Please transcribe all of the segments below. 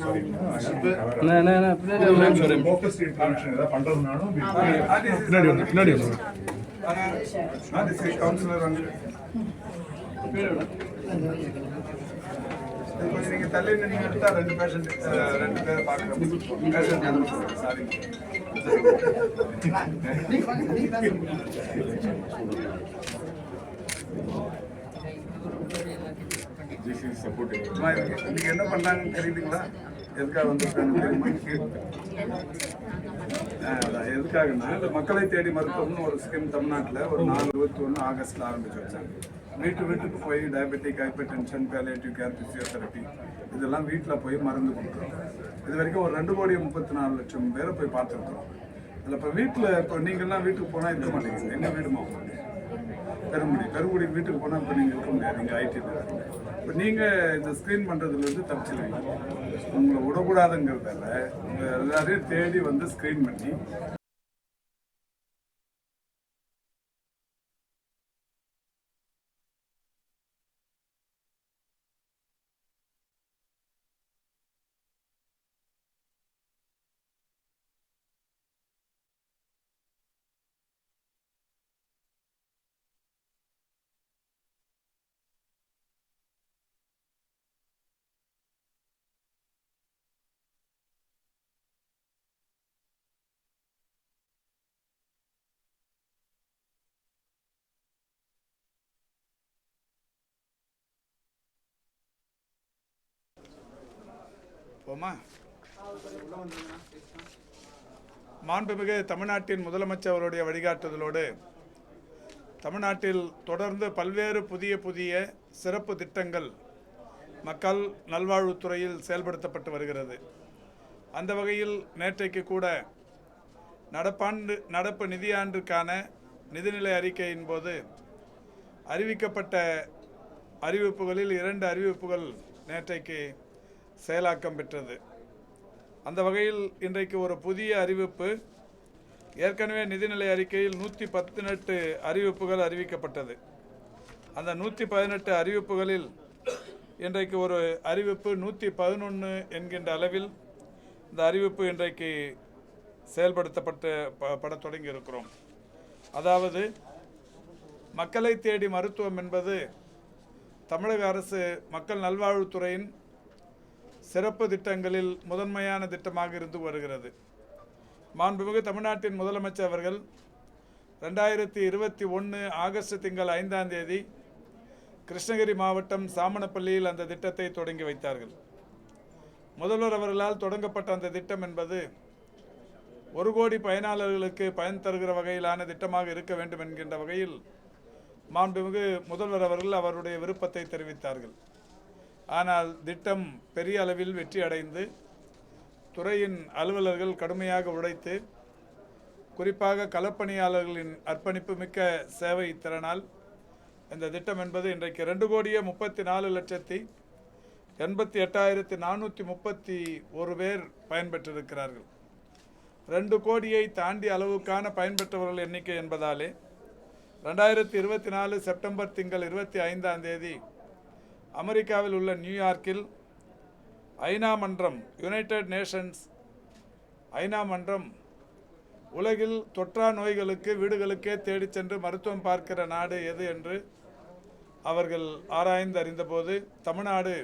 அண்ணா, அண்ணா, அண்ணா, பின்னாடி வாங்க. Focus interaction ஏதாவது பண்றதுனாலும் பின்னாடி வந்து பின்னாடி வந்து கவுன்சிலர் வந்து கொஞ்சம் நீங்க தள்ளி நின்னு நீங்க எடுத்தா ரெண்டு பேஷண்ட் ரெண்டு பேரை பார்க்கணும் பேஷண்ட் சாரி நீங்க என்ன பண்ணாங்கன்னு தெரியுதுங்களா? எதுக்காக வந்திருக்காங்க தெரியுமா? எதுக்காகன்னா இந்த மக்களை தேடி மருத்துவம்னு ஒரு ஸ்கீம் தமிழ்நாட்டில் ஒரு நாலு இருபத்தி ஒன்று ஆகஸ்ட்ல ஆரம்பிச்சு வச்சாங்க. வீட்டு வீட்டுக்கு போய் diabetic hypertension palliative care physiotherapy இதெல்லாம் வீட்டில் போய் மருந்து கொடுக்குறோம். இது வரைக்கும் ஒரு ரெண்டு கோடி முப்பத்தி நாலு லட்சம் பேரை போய் பார்த்துருக்குறோம். அதில் இப்போ வீட்டில் இப்போ நீங்கள்லாம் வீட்டுக்கு போனால் இருக்க மாட்டேங்குது என்ன வீடுமா உங்களுக்கு பெருங்குடி பெருங்குடி வீட்டுக்கு போனால் இப்போ நீங்கள் இருக்க முடியாது. நீங்கள் ஐடியில் இப்போ நீங்கள் இந்த ஸ்க்ரீன் பண்ணுறதுலேருந்து தப்பிச்சிருவீங்க. உங்களை விடக்கூடாதுங்கிறதால உங்கள் எல்லாரையும் தேடி வந்து ஸ்க்ரீன் பண்ணி போமா மாண்புமிகு தமிழ்நாட்டின் முதலமைச்சர் அவருடைய வழிகாட்டுதலோடு தமிழ்நாட்டில் தொடர்ந்து பல்வேறு புதிய புதிய சிறப்பு திட்டங்கள் மக்கள் நல்வாழ்வுத்துறையில் செயல்படுத்தப்பட்டு வருகிறது. அந்த வகையில் நேற்றைக்கு கூட நடப்பாண்டு நடப்பு நிதியாண்டிற்கான நிதிநிலை அறிக்கையின் போது அறிவிக்கப்பட்ட அறிவிப்புகளில் இரண்டு அறிவிப்புகள் நேற்றைக்கு செயலாக்கம் பெற்றது. அந்த வகையில் இன்றைக்கு ஒரு புதிய அறிவிப்பு ஏற்கனவே நிதிநிலை அறிக்கையில் நூற்றி பதினெட்டு அறிவிப்புகள் அறிவிக்கப்பட்டது. அந்த நூற்றி பதினெட்டு அறிவிப்புகளில் இன்றைக்கு ஒரு அறிவிப்பு நூற்றி பதினொன்று என்கின்ற அளவில் இந்த அறிவிப்பு இன்றைக்கு செயல்படுத்தப்பட்டு ப- படத் தொடங்கி இருக்கிறோம் அதாவது மக்களை தேடி மருத்துவம் என்பது தமிழக அரசு மக்கள் நல்வாழ்வுத்துறையின் சிறப்பு திட்டங்களில் முதன்மையான திட்டமாக இருந்து வருகிறது. மாண்புமிகு தமிழ்நாட்டின் முதலமைச்சர் அவர்கள் ரெண்டாயிரத்தி இருபத்தி ஒன்று ஆகஸ்ட் திங்கள் ஐந்தாம் தேதி கிருஷ்ணகிரி மாவட்டம் சாமணப்பள்ளியில் அந்த திட்டத்தை தொடங்கி வைத்தார்கள். முதல்வர் அவர்களால் தொடங்கப்பட்ட அந்த திட்டம் என்பது ஒரு கோடி பயனாளர்களுக்கு பயன் தருகிற வகையிலான திட்டமாக இருக்க வேண்டும் என்கின்ற வகையில் மாண்புமிகு முதல்வர் அவர்கள் அவருடைய விருப்பத்தை தெரிவித்தார்கள். ஆனால் திட்டம் பெரிய அளவில் வெற்றி அடைந்து துறையின் அலுவலர்கள் கடுமையாக உழைத்து குறிப்பாக களப்பணியாளர்களின் அர்ப்பணிப்பு மிக்க சேவை திறனால் இந்த திட்டம் என்பது இன்றைக்கு ரெண்டு கோடியே முப்பத்தி நாலு லட்சத்தி எண்பத்தி எட்டாயிரத்தி நானூற்றி முப்பத்தி ஒரு பேர் பயன்பெற்றிருக்கிறார்கள். ரெண்டு கோடியை தாண்டி அளவுக்கான பயன்பெற்றவர்கள் எண்ணிக்கை என்பதாலே ரெண்டாயிரத்தி இருபத்தி நாலு செப்டம்பர் திங்கள் இருபத்தி ஐந்தாம் தேதி அமெரிக்காவில் உள்ள நியூயார்க்கில் ஐநா மன்றம் யுனைடெட் நேஷன்ஸ் ஐநா மன்றம் உலகில் தொற்றா நோய்களுக்கு வீடுகளுக்கே தேடிச் சென்று மருத்துவம் பார்க்கிற நாடு எது என்று அவர்கள் ஆராய்ந்து அறிந்தபோது தமிழ்நாடு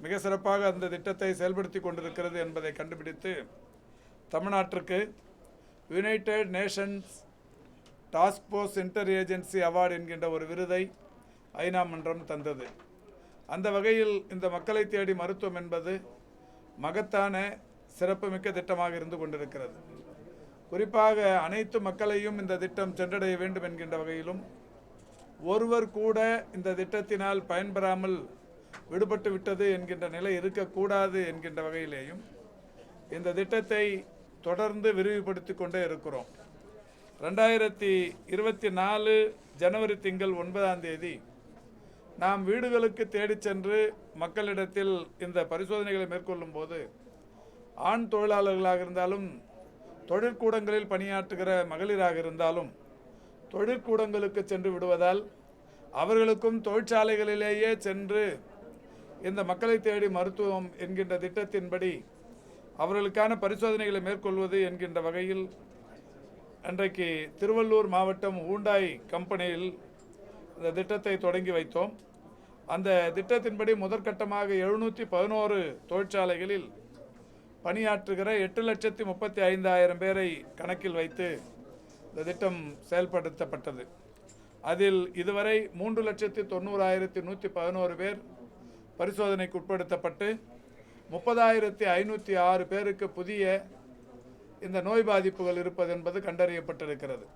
மிக சிறப்பாக அந்த திட்டத்தை செயல்படுத்தி கொண்டிருக்கிறது என்பதை கண்டுபிடித்து தமிழ்நாட்டிற்கு United Nations task force inter agency award என்கின்ற ஒரு விருதை ஐநா மன்றம் தந்தது. அந்த வகையில் இந்த மக்களை தேடி மருத்துவம் என்பது மகத்தான சிறப்புமிக்க திட்டமாக இருந்து கொண்டிருக்கிறது. குறிப்பாக அனைத்து மக்களையும் இந்த திட்டம் சென்றடைய வேண்டும் என்கின்ற வகையிலும் ஒருவர் கூட இந்த திட்டத்தினால் பயன்பெறாமல் விடுபட்டு விட்டது என்கின்ற நிலை இருக்கக்கூடாது என்கின்ற வகையிலேயும் இந்த திட்டத்தை தொடர்ந்து விரிவுபடுத்தி கொண்டே இருக்கிறோம். ரெண்டாயிரத்தி இருபத்தி நாலு ஜனவரி திங்கள் ஒன்பதாம் தேதி நாம் வீடுகளுக்கு தேடிச் சென்று மக்களிடத்தில் இந்த பரிசோதனைகளை மேற்கொள்ளும் போது ஆண் தொழிலாளர்களாக இருந்தாலும் தொழிற்கூடங்களில் பணியாற்றுகிற மகளிராக இருந்தாலும் தொழிற்கூடங்களுக்கு சென்று விடுவதால் அவர்களுக்கும் தொழிற்சாலைகளிலேயே சென்று இந்த மக்களை தேடி மருத்துவம் என்கின்ற திட்டத்தின்படி அவர்களுக்கான பரிசோதனைகளை மேற்கொள்வது என்கின்ற வகையில் அன்றைக்கு திருவள்ளூர் மாவட்டம் ஹூண்டாய் கம்பெனியில் இந்த திட்டத்தை தொடங்கி வைத்தோம். அந்த திட்டத்தின்படி முதற்கட்டமாக எழுநூற்றி பதினோரு தொழிற்சாலைகளில் பணியாற்றுகிற எட்டு லட்சத்தி முப்பத்தி ஐந்தாயிரம் பேரை கணக்கில் வைத்து இந்த திட்டம் செயல்படுத்தப்பட்டது. அதில் இதுவரை மூன்று லட்சத்தி தொண்ணூறாயிரத்தி நூற்றி பதினோரு பேர் பரிசோதனைக்கு உட்படுத்தப்பட்டு முப்பதாயிரத்தி ஐநூற்றி ஆறு பேருக்கு புதிய இந்த நோய் பாதிப்புகள் இருப்பது என்பது கண்டறியப்பட்டிருக்கிறது.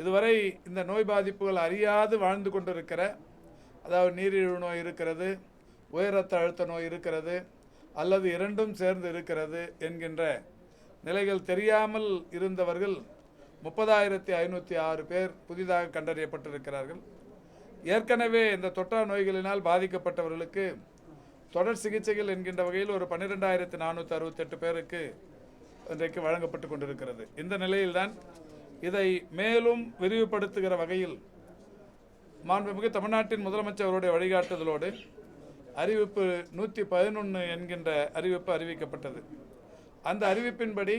இதுவரை இந்த நோய் பாதிப்புகள் அறியாது வாழ்ந்து கொண்டிருக்கிற அதாவது நீரிழிவு நோய் இருக்கிறது உயர் ரத்த அழுத்த நோய் இருக்கிறது அல்லது இரண்டும் சேர்ந்து இருக்கிறது என்கின்ற நிலைகள் தெரியாமல் இருந்தவர்கள் முப்பதாயிரத்தி ஐநூற்றி ஆறு பேர் புதிதாக கண்டறியப்பட்டிருக்கிறார்கள். ஏற்கனவே இந்த தொற்றா நோய்களினால் பாதிக்கப்பட்டவர்களுக்கு தொடர் சிகிச்சைகள் என்கின்ற வகையில் ஒரு பன்னிரெண்டாயிரத்தி நானூற்றி அறுபத்தெட்டு பேருக்கு இன்றைக்கு வழங்கப்பட்டு கொண்டிருக்கிறது. இந்த நிலையில்தான் இதை மேலும் விரிவுபடுத்துகிற வகையில் மாண்புமிகு தமிழ்நாட்டின் முதலமைச்சர் அவருடைய வழிகாட்டுதலோடு அறிவிப்பு நூற்றி பதினொன்று என்கின்ற அறிவிப்பு அறிவிக்கப்பட்டது. அந்த அறிவிப்பின்படி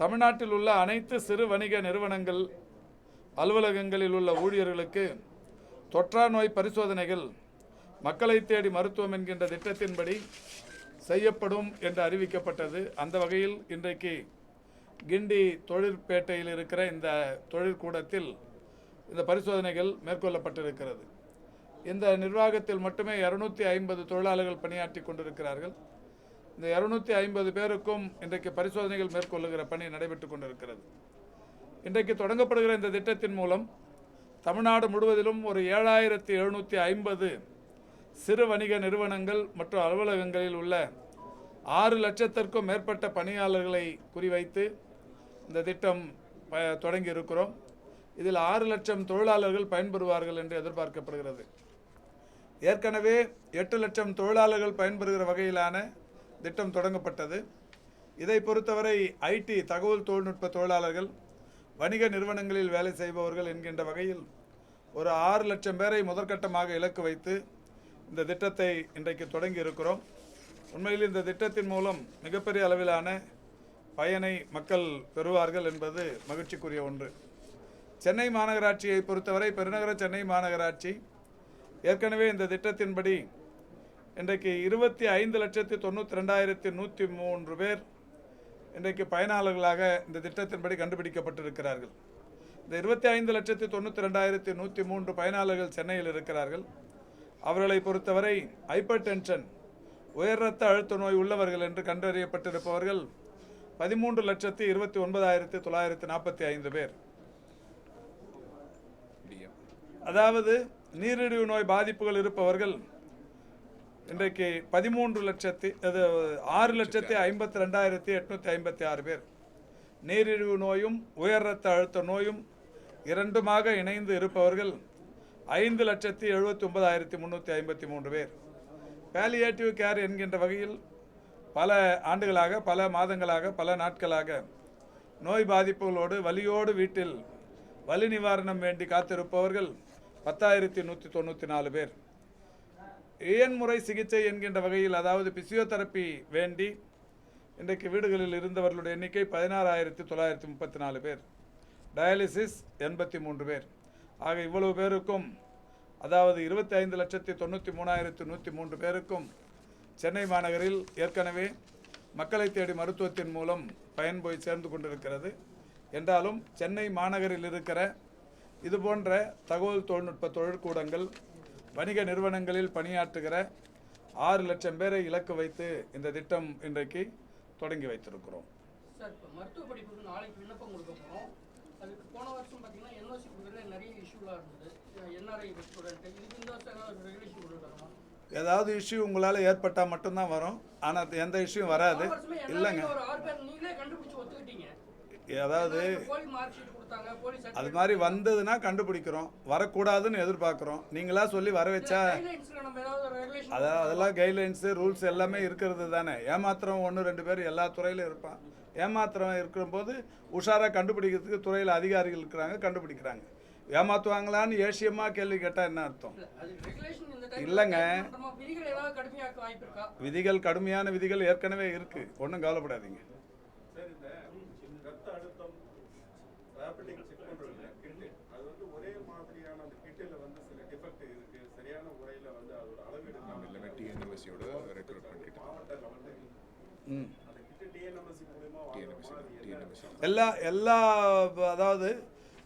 தமிழ்நாட்டில் உள்ள அனைத்து சிறு வணிக நிறுவனங்கள் அலுவலகங்களில் உள்ள ஊழியர்களுக்கு தொற்றா நோய் பரிசோதனைகள் மக்களை தேடி மருத்துவம் என்கின்ற திட்டத்தின்படி செய்யப்படும் என்று அறிவிக்கப்பட்டது. அந்த வகையில் இன்றைக்கு கிண்டி தொழிற்பேட்டையில் இருக்கிற இந்த தொழிற்கூடத்தில் இந்த பரிசோதனைகள் மேற்கொள்ளப்பட்டிருக்கிறது. இந்த நிர்வாகத்தில் மட்டுமே இரநூத்தி ஐம்பது தொழிலாளர்கள் பணியாற்றி கொண்டிருக்கிறார்கள். இந்த இரநூத்தி ஐம்பது பேருக்கும் இன்றைக்கு பரிசோதனைகள் மேற்கொள்ளுகிற பணி நடைபெற்று கொண்டிருக்கிறது. இன்றைக்கு தொடங்கப்படுகிற இந்த திட்டத்தின் மூலம் தமிழ்நாடு முழுவதிலும் ஒரு ஏழாயிரத்தி எழுநூற்றி ஐம்பது சிறு வணிக நிறுவனங்கள் மற்றும் அலுவலகங்களில் உள்ள ஆறு லட்சத்திற்கும் மேற்பட்ட பணியாளர்களை குறிவைத்து இந்த திட்டம் ப- தொடங்கி இருக்கிறோம் இதில் ஆறு லட்சம் தொழிலாளர்கள் பயன்பெறுவார்கள் என்று எதிர்பார்க்கப்படுகிறது. ஏற்கனவே எட்டு லட்சம் தொழிலாளர்கள் பயன்பெறுகிற வகையிலான திட்டம் தொடங்கப்பட்டது. இதை பொறுத்தவரை ஐடி தகவல் தொழில்நுட்ப தொழிலாளர்கள் வணிக நிறுவனங்களில் வேலை செய்பவர்கள் என்கின்ற வகையில் ஒரு ஆறு லட்சம் பேரை முதற்கட்டமாக இலக்கு வைத்து இந்த திட்டத்தை இன்றைக்கு தொடங்கி இருக்கிறோம் உண்மையில் இந்த திட்டத்தின் மூலம் மிகப்பெரிய அளவிலான பயனை மக்கள் பெறுவார்கள் என்பது மகிழ்ச்சிக்குரிய ஒன்று. சென்னை மாநகராட்சியை பொறுத்தவரை பெருநகர சென்னை மாநகராட்சி ஏற்கனவே இந்த திட்டத்தின்படி இன்றைக்கு இருபத்தி ஐந்து லட்சத்தி தொண்ணூற்றி ரெண்டாயிரத்தி நூற்றி மூன்று பேர் இன்றைக்கு பயனாளர்களாக இந்த திட்டத்தின்படி கண்டுபிடிக்கப்பட்டிருக்கிறார்கள். இந்த இருபத்தி ஐந்து லட்சத்தி தொண்ணூற்றி ரெண்டாயிரத்தி நூற்றி மூன்று பயனாளர்கள் சென்னையில் இருக்கிறார்கள். அவர்களை பொறுத்தவரை ஹைப்பர் டென்ஷன் உயர் ரத்த அழுத்த நோய் உள்ளவர்கள் என்று கண்டறியப்பட்டிருப்பவர்கள் பதிமூன்று லட்சத்தி இருபத்தி ஒன்பதாயிரத்தி தொள்ளாயிரத்தி நாற்பத்தி ஐந்து பேர். அதாவது நீரிழிவு நோய் பாதிப்புகள் இருப்பவர்கள் இன்றைக்கு பதிமூன்று லட்சத்தி அது ஆறு லட்சத்தி ஐம்பத்தி ரெண்டாயிரத்தி எட்நூற்றி ஐம்பத்தி ஆறு பேர். நீரிழிவு நோயும் உயர் ரத்த அழுத்த நோயும் இரண்டுமாக இணைந்து இருப்பவர்கள் ஐந்து லட்சத்தி எழுபத்தி ஒன்பதாயிரத்தி முந்நூற்றி ஐம்பத்தி மூன்று பேர். பேலியேட்டிவ் கேர் என்கின்ற வகையில் பல ஆண்டுகளாக பல மாதங்களாக பல நாட்களாக நோய் பாதிப்புகளோடு வலியோடு வீட்டில் வலி நிவாரணம் வேண்டி காத்திருப்பவர்கள் பத்தாயிரத்தி நூற்றி தொண்ணூற்றி நாலு பேர். இயன்முறை சிகிச்சை என்கின்ற வகையில் அதாவது பிசியோதெரப்பி வேண்டி இன்றைக்கு வீடுகளில் இருந்தவர்களுடைய எண்ணிக்கை பதினாறாயிரத்தி தொள்ளாயிரத்தி முப்பத்தி நாலு பேர். டயாலிசிஸ் எண்பத்தி மூன்று பேர். ஆக இவ்வளவு பேருக்கும் அதாவது இருபத்தி ஐந்து லட்சத்தி தொண்ணூற்றி மூணாயிரத்து நூற்றி மூன்று பேருக்கும் சென்னை மாநகரில் ஏற்கனவே மக்களை தேடி மருத்துவத்தின் மூலம் பயன் போய் சேர்ந்து கொண்டிருக்கிறது. என்றாலும் சென்னை மாநகரில் இருக்கிற இது போன்ற தகவல் தொழில்நுட்ப தொழிற்கூடங்கள் வணிக நிறுவனங்களில் பணியாற்றுகிற ஆறு லட்சம் பேரை இலக்கு வைத்து இந்த திட்டம் இன்றைக்கு தொடங்கி வைத்திருக்கிறோம். சார் இப்போ மருத்துவ படிப்புக்கு நாளைக்கு விண்ணப்பம் கொடுக்க போகிறோம் அதுக்கு போன வருஷம் பார்த்தீங்கன்னா என்ஓசி கொடுக்குறது நிறைய இஷ்யூலாம் இருந்தது. ஏதாவது ஏதாவது இஷ்யூ உங்களால் ஏற்பட்டால் மட்டும்தான் வரும். ஆனால் எந்த இஷ்யூ வராது. இல்லைங்க. போலி அது மாதிரி வந்ததுன்னா கண்டுபிடிக்கிறோம். வரக்கூடாதுன்னு எதிர்பார்க்குறோம். நீங்களா சொல்லி வர வச்சா ஏதாவது அதான் அதெல்லாம் கைட்லைன்ஸு ரூல்ஸ் எல்லாமே இருக்கிறது தானே. ஏமாத்திரம் ஒன்று ரெண்டு பேர் எல்லா துறையிலும் இருப்பான். ஏமாத்திரம் இருக்கும்போது உஷாராக கண்டுபிடிக்கிறதுக்கு துறையில் அதிகாரிகள் இருக்கிறாங்க கண்டுபிடிக்கிறாங்க. ஏமாத்துவாங்களான்னு ஏசியமா கேள்வி கேட்டால் என்ன அர்த்தம்? இல்லைங்க. விதிகள் ஏதாவது கடுமையாக்க வாய்ப்பு இருக்கா? விதிகள் கடுமையான விதிகள் ஏற்கனவே இருக்கு. ஒன்றும் கவலைப்படாதீங்க. எல்லா எல்லா அதாவது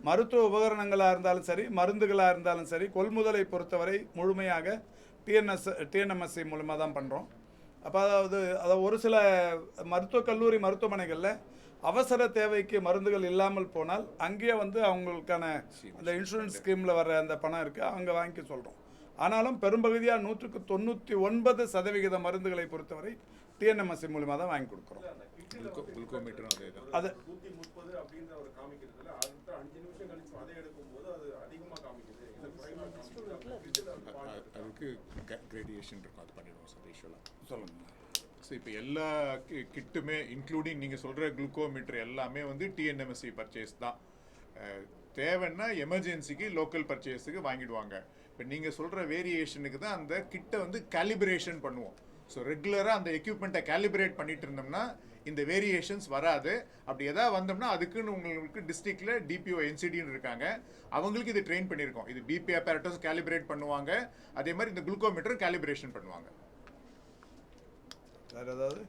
மருத்துவ உபகரணங்களாக இருந்தாலும் சரி மருந்துகளாக இருந்தாலும் சரி கொள்முதலை பொறுத்தவரை முழுமையாக டிஎன்எஸ் டிஎன்எம்எஸ்சி மூலமாக தான் பண்ணுறோம் அப்போ அதாவது அதாவது ஒரு சில மருத்துவக் கல்லூரி மருத்துவமனைகளில் அவசர தேவைக்கு மருந்துகள் இல்லாமல் போனால் அங்கேயே வந்து அவங்களுக்கான அந்த இன்சூரன்ஸ் ஸ்கீமில் வர அந்த பணம் இருக்குது அங்கே வாங்கிக்க சொல்கிறோம் ஆனாலும் பெரும்பகுதியாக நூற்றுக்கு தொண்ணூற்றி ஒன்பது சதவிகித மருந்துகளை பொறுத்தவரை டிஎன்எம்எஸ்சி மூலிமா தான் வாங்கி கொடுக்குறோம். அதே அதுக்கு கிரேடியேஷன் இருக்கும். அது பண்ணிடுவோம் சார் யூஸ்வலாக சொல்லுங்கள் ஸோ இப்போ எல்லா கி- கிட்டுமே இன்க்ளூடிங் நீங்கள் சொல்கிற குளுக்கோமீட்டர் எல்லாமே வந்து டிஎன்எம்எஸ்சி பர்ச்சேஸ் தான். தேவைன்னா எமர்ஜென்சிக்கு லோக்கல் பர்ச்சேஸுக்கு வாங்கிடுவாங்க. இப்போ நீங்கள் சொல்கிற வேரியேஷனுக்கு தான் அந்த கிட்டை வந்து கேலிப்ரேஷன் பண்ணுவோம். ஸோ ரெகுலராக அந்த எக்யூப்மெண்ட்டை கேலிப்ரேட் பண்ணிட்டு இருந்தோம்னா இந்த வேரியேஷன்ஸ் வராது. அப்படி எதாவது வந்தோம்னா அதுக்குன்னு உங்களுக்கு டிஸ்ட்ரிக்டில் டிபிஓ என்சிடின்னு இருக்காங்க. அவங்களுக்கு இது ட்ரெயின் பண்ணியிருக்கோம். இது பிபி அப்பேரட்டஸ் கேலிப்ரேட் பண்ணுவாங்க. அதே மாதிரி இந்த குளுக்கோமீட்டர் கேலிப்ரேஷன் பண்ணுவாங்க. வேறு ஏதாவது?